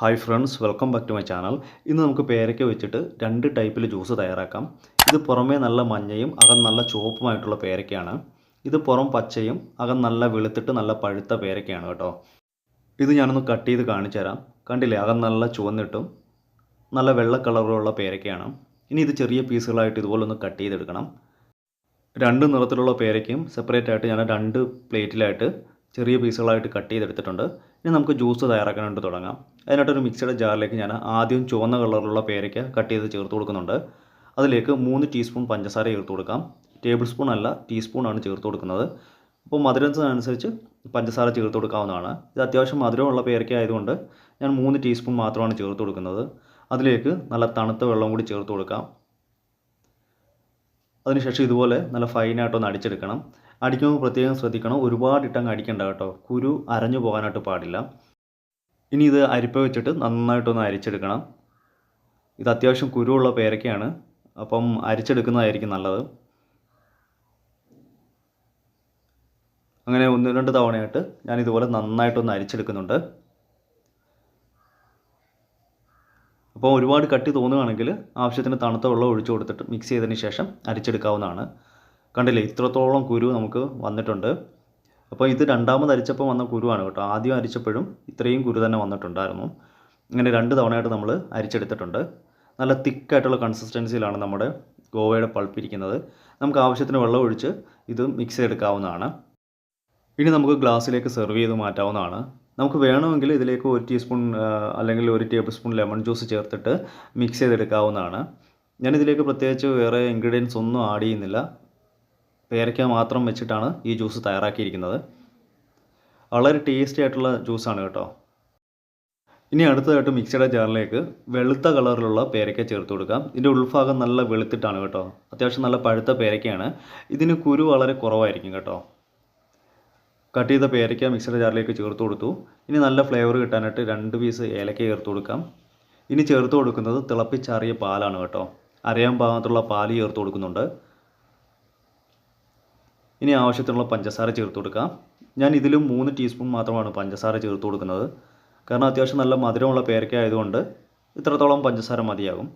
Hi friends welcome back to my channel ഇന്ന് നമുക്ക് പേരയ്ക്ക വെച്ചിട്ട് രണ്ട് ടൈപ്പിൽ ജ്യൂസ് തയ്യാറാക്കാം. ഇത് പുറമേ നല്ല മഞ്ഞയും അകം നല്ല ചുവപ്പുമായിട്ടുള്ള പേരയ്ക്കയാണ്. ഇത് പുറം പച്ചയും അകം നല്ല വെളുത്തിട്ട് നല്ല പഴുത്ത പേരയ്ക്കയാണ് കേട്ടോ. ഇത് ഞാനൊന്ന് കട്ട് ചെയ്ത് കാണിച്ചു തരാം. കണ്ടില്ലേ അകം നല്ല ചുവന്നിട്ടും നല്ല വെള്ള കളറുള്ള പേരയ്ക്കയാണ്. ഇനി ഇത് ചെറിയ പീസുകളായിട്ട് ഇതുപോലെ ഒന്ന് കട്ട് ചെയ്തെടുക്കണം. രണ്ട് നിറത്തിലുള്ള പേരയ്ക്കയും സെപ്പറേറ്റ് ആയിട്ട് ഞാൻ രണ്ട് പ്ലേറ്റിലായിട്ട് ചെറിയ പീസുകളായിട്ട് കട്ട് ചെയ്തെടുത്തിട്ടുണ്ട്. ഇനി നമുക്ക് ജ്യൂസ് തയ്യാറാക്കാനായിട്ട് തുടങ്ങാം. അതിനായിട്ടൊരു മിക്സഡ് ജാറിലേക്ക് ഞാൻ ആദ്യം ചുവന്ന കളറിലുള്ള പേരയ്ക്ക കട്ട് ചെയ്ത് ചേർത്ത് കൊടുക്കുന്നുണ്ട്. അതിലേക്ക് മൂന്ന് ടീസ്പൂൺ പഞ്ചസാര ചേർത്ത് കൊടുക്കാം. ടേബിൾ സ്പൂൺ അല്ല ടീസ്പൂണാണ് ചേർത്ത് കൊടുക്കുന്നത്. അപ്പോൾ മധുരത്തിനനുസരിച്ച് പഞ്ചസാര ചേർത്ത് കൊടുക്കാവുന്നതാണ്. ഇത് അത്യാവശ്യം മധുരമുള്ള പേരയ്ക്ക ആയതുകൊണ്ട് ഞാൻ മൂന്ന് ടീസ്പൂൺ മാത്രമാണ് ചേർത്ത് കൊടുക്കുന്നത്. അതിലേക്ക് നല്ല തണുത്ത വെള്ളം കൂടി ചേർത്ത് കൊടുക്കാം. അതിനുശേഷം ഇതുപോലെ നല്ല ഫൈനായിട്ടൊന്ന് അടിച്ചെടുക്കണം. അടിക്കുമ്പോൾ പ്രത്യേകം ശ്രദ്ധിക്കണം. ഒരുപാട് ഇട്ടങ്ങ് അടിക്കണ്ട കേട്ടോ. കുരു അരഞ്ഞു പോകാനായിട്ട് പാടില്ല. ഇനി ഇത് അരിപ്പ വെച്ചിട്ട് നന്നായിട്ടൊന്ന് അരിച്ചെടുക്കണം. ഇത് അത്യാവശ്യം കുരുവുള്ള പേരക്കയാണ്. അപ്പം അരിച്ചെടുക്കുന്നതായിരിക്കും നല്ലത്. അങ്ങനെ ഒന്ന് രണ്ട് തവണയായിട്ട് ഞാൻ ഇതുപോലെ നന്നായിട്ടൊന്ന് അരിച്ചെടുക്കുന്നുണ്ട്. അപ്പോൾ ഒരുപാട് കട്ടി തോന്നുകയാണെങ്കിൽ ആവശ്യത്തിന് തണുത്ത വെള്ളം ഒഴിച്ചു കൊടുത്തിട്ട് മിക്സ് ചെയ്തതിന് ശേഷം അരിച്ചെടുക്കാവുന്നതാണ്. കണ്ടില്ലേ ഇത്രത്തോളം കുരു നമുക്ക് വന്നിട്ടുണ്ട്. അപ്പോൾ ഇത് രണ്ടാമത് അരിച്ചപ്പോൾ വന്ന കുരുവാണ് കേട്ടോ. ആദ്യം അരിച്ചപ്പോഴും ഇത്രയും കുരു തന്നെ വന്നിട്ടുണ്ടായിരുന്നു. ഇങ്ങനെ രണ്ട് തവണയായിട്ട് നമ്മൾ അരിച്ചെടുത്തിട്ടുണ്ട്. നല്ല തിക്കായിട്ടുള്ള കൺസിസ്റ്റൻസിയിലാണ് നമ്മുടെ ഗോവയുടെ പൾപ്പ് ഇരിക്കുന്നത് നമുക്ക് ആവശ്യത്തിന് വെള്ളം ഒഴിച്ച് ഇത് മിക്സ് ചെയ്തെടുക്കാവുന്നതാണ്. ഇനി നമുക്ക് ഗ്ലാസ്സിലേക്ക് സെർവ് ചെയ്ത് മാറ്റാവുന്നതാണ്. നമുക്ക് വേണമെങ്കിൽ ഇതിലേക്ക് ഒരു ടീസ്പൂൺ അല്ലെങ്കിൽ ഒരു ടേബിൾ സ്പൂൺ ലെമൺ ജ്യൂസ് ചേർത്തിട്ട് മിക്സ് ചെയ്തെടുക്കാവുന്നതാണ്. ഞാനിതിലേക്ക് പ്രത്യേകിച്ച് വേറെ ഇൻഗ്രീഡിയൻസ് ഒന്നും ആഡ് ചെയ്യുന്നില്ല. പേരയ്ക്ക മാത്രം വെച്ചിട്ടാണ് ഈ ജ്യൂസ് തയ്യാറാക്കിയിരിക്കുന്നത്. വളരെ ടേസ്റ്റി ആയിട്ടുള്ള ജ്യൂസാണ് കേട്ടോ. ഇനി അടുത്തതായിട്ട് മിക്സിയുടെ ജാറിലേക്ക് വെളുത്ത കളറിലുള്ള പേരയ്ക്ക ചേർത്ത് കൊടുക്കാം. ഇതിന്റെ ഉൾഭാഗം നല്ല വെളുത്തിട്ടാണ് കേട്ടോ. അത്യാവശ്യം നല്ല പഴുത്ത പേരയ്ക്കയാണ്. ഇതിന് കുരു വളരെ കുറവായിരിക്കും കേട്ടോ. കട്ട് ചെയ്ത പേരയ്ക്ക മിക്സിയുടെ ജാറിലേക്ക് ചേർത്ത് കൊടുത്തു. ഇനി നല്ല ഫ്ലേവർ കിട്ടാനായിട്ട് രണ്ട് പീസ് ഏലക്ക ചേർത്ത് കൊടുക്കാം. ഇനി ചേർത്ത് കൊടുക്കുന്നത് തിളപ്പിച്ചാറിയ പാലാണ് കേട്ടോ. അരയാൻ പാകത്തുള്ള പാൽ ചേർത്ത് കൊടുക്കുന്നുണ്ട്. ഇനി ആവശ്യത്തിനുള്ള പഞ്ചസാര ചേർത്ത് കൊടുക്കാം. ഞാൻ ഇതിലും മൂന്ന് ടീസ്പൂൺ മാത്രമാണ് പഞ്ചസാര ചേർത്ത് കൊടുക്കുന്നത്. കാരണം അത്യാവശ്യം നല്ല മധുരമുള്ള പേരയ്ക്ക ആയതുകൊണ്ട് ഇത്രത്തോളം പഞ്ചസാര മതിയാകും.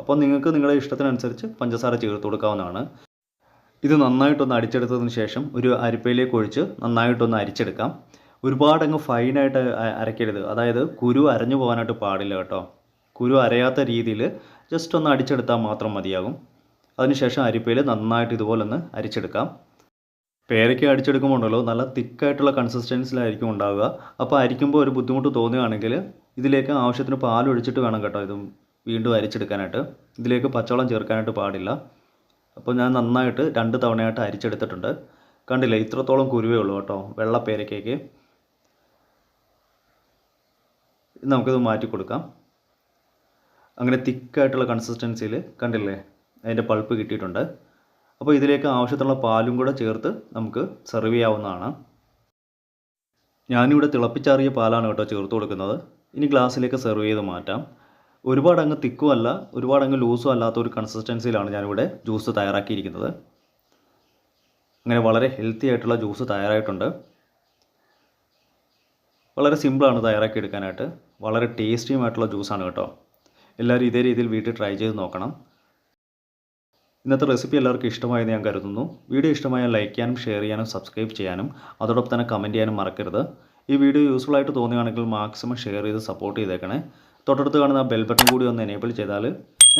അപ്പോൾ നിങ്ങൾക്ക് നിങ്ങളുടെ ഇഷ്ടത്തിനനുസരിച്ച് പഞ്ചസാര ചേർത്ത് കൊടുക്കാവുന്നതാണ്. ഇത് നന്നായിട്ടൊന്ന് അടിച്ചെടുത്തതിന് ശേഷം ഒരു അരിപ്പയിലേക്ക് ഒഴിച്ച് നന്നായിട്ടൊന്ന് അരിച്ചെടുക്കാം. ഒരുപാട് അങ്ങ് ഫൈനായിട്ട് അരയ്ക്കരുത്. അതായത് കുരു അരഞ്ഞു പോകാനായിട്ട് പാടില്ല കേട്ടോ. കുരു അരയാത്ത രീതിയിൽ ജസ്റ്റ് ഒന്ന് അടിച്ചെടുത്താൽ മാത്രം മതിയാകും. അതിനുശേഷം അരിപ്പയിൽ നന്നായിട്ട് ഇതുപോലെ ഒന്ന് അരിച്ചെടുക്കാം. പേരയ്ക്ക അടിച്ചെടുക്കുമ്പോൾ ഉണ്ടല്ലോ നല്ല തിക്കായിട്ടുള്ള കൺസിസ്റ്റൻസിലായിരിക്കും ഉണ്ടാവുക. അപ്പോൾ അരിക്കുമ്പോൾ ഒരു ബുദ്ധിമുട്ട് തോന്നുകയാണെങ്കിൽ ഇതിലേക്ക് ആവശ്യത്തിന് പാൽ ഒഴിച്ചിട്ട് വേണം കേട്ടോ ഇത് വീണ്ടും അരിച്ചെടുക്കാനായിട്ട്. ഇതിലേക്ക് പച്ചവെള്ളം ചേർക്കാനായിട്ട് പാടില്ല. അപ്പോൾ ഞാൻ നന്നായിട്ട് രണ്ട് തവണയായിട്ട് അരിച്ചെടുത്തിട്ടുണ്ട്. കണ്ടില്ല ഇത്രത്തോളം കുരുവേ ഉള്ളൂ കേട്ടോ വെള്ള പേരയ്ക്കേക്ക് നമുക്കിത് മാറ്റി കൊടുക്കാം. അങ്ങനെ തിക്കായിട്ടുള്ള കൺസിസ്റ്റൻസിയിൽ കണ്ടില്ലേ അതിന്റെ പൾപ്പ് കിട്ടിയിട്ടുണ്ട്. അപ്പോൾ ഇതിലേക്ക് ആവശ്യത്തിനുള്ള പാലും കൂടെ ചേർത്ത് നമുക്ക് സെർവ് ചെയ്യാവുന്നതാണ്. ഞാനിവിടെ തിളപ്പിച്ചാറിയ പാലാണ് കേട്ടോ ചേർത്ത് കൊടുക്കുന്നത്. ഇനി ഗ്ലാസ്സിലേക്ക് സെർവ് ചെയ്ത് മാറ്റാം. ഒരുപാട് അങ്ങ് തിക്കും അല്ല ഒരുപാട് അങ്ങ് ലൂസും അല്ലാത്ത ഒരു കൺസിസ്റ്റൻസിയിലാണ് ഞാനിവിടെ ജ്യൂസ് തയ്യാറാക്കിയിരിക്കുന്നത്. അങ്ങനെ വളരെ ഹെൽത്തി ആയിട്ടുള്ള ജ്യൂസ് തയ്യാറായിട്ടുണ്ട്. വളരെ സിമ്പിളാണ് തയ്യാറാക്കി എടുക്കാനായിട്ട് വളരെ ടേസ്റ്റിയുമായിട്ടുള്ള ജ്യൂസാണ് കേട്ടോ. എല്ലാവരും ഇതേ രീതിയിൽ വീട്ടിൽ ട്രൈ ചെയ്ത് നോക്കണം. ഇന്നത്തെ റെസിപ്പി എല്ലാവർക്കും ഇഷ്ടമായെന്ന് ഞാൻ കരുതുന്നു. വീഡിയോ ഇഷ്ടമായാൽ ലൈക്ക് ചെയ്യാനും ഷെയർ ചെയ്യാനും സബ്സ്ക്രൈബ് ചെയ്യാനും അതോടൊപ്പം തന്നെ കമന്റ് ചെയ്യാനും മറക്കരുത്. ഈ വീഡിയോ യൂസ്ഫുൾ ആയിട്ട് തോന്നുകയാണെങ്കിൽ മാക്സിമം ഷെയർ ചെയ്ത് സപ്പോർട്ട് ചെയ്തേക്കണേ. തൊട്ടടുത്ത് കാണുന്ന ബെൽ ബട്ടൺ കൂടി ഒന്ന് എനേബിൾ ചെയ്താൽ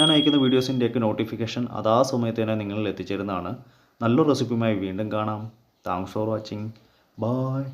ഞാൻ അയക്കുന്ന വീഡിയോസിന്റെയൊക്കെ നോട്ടിഫിക്കേഷൻ അതാ സമയത്ത് തന്നെ നിങ്ങളിൽ എത്തിച്ചേരുന്നതാണ്. നല്ലൊരു റെസിപ്പിയുമായി വീണ്ടും കാണാം. Thanks for watching bye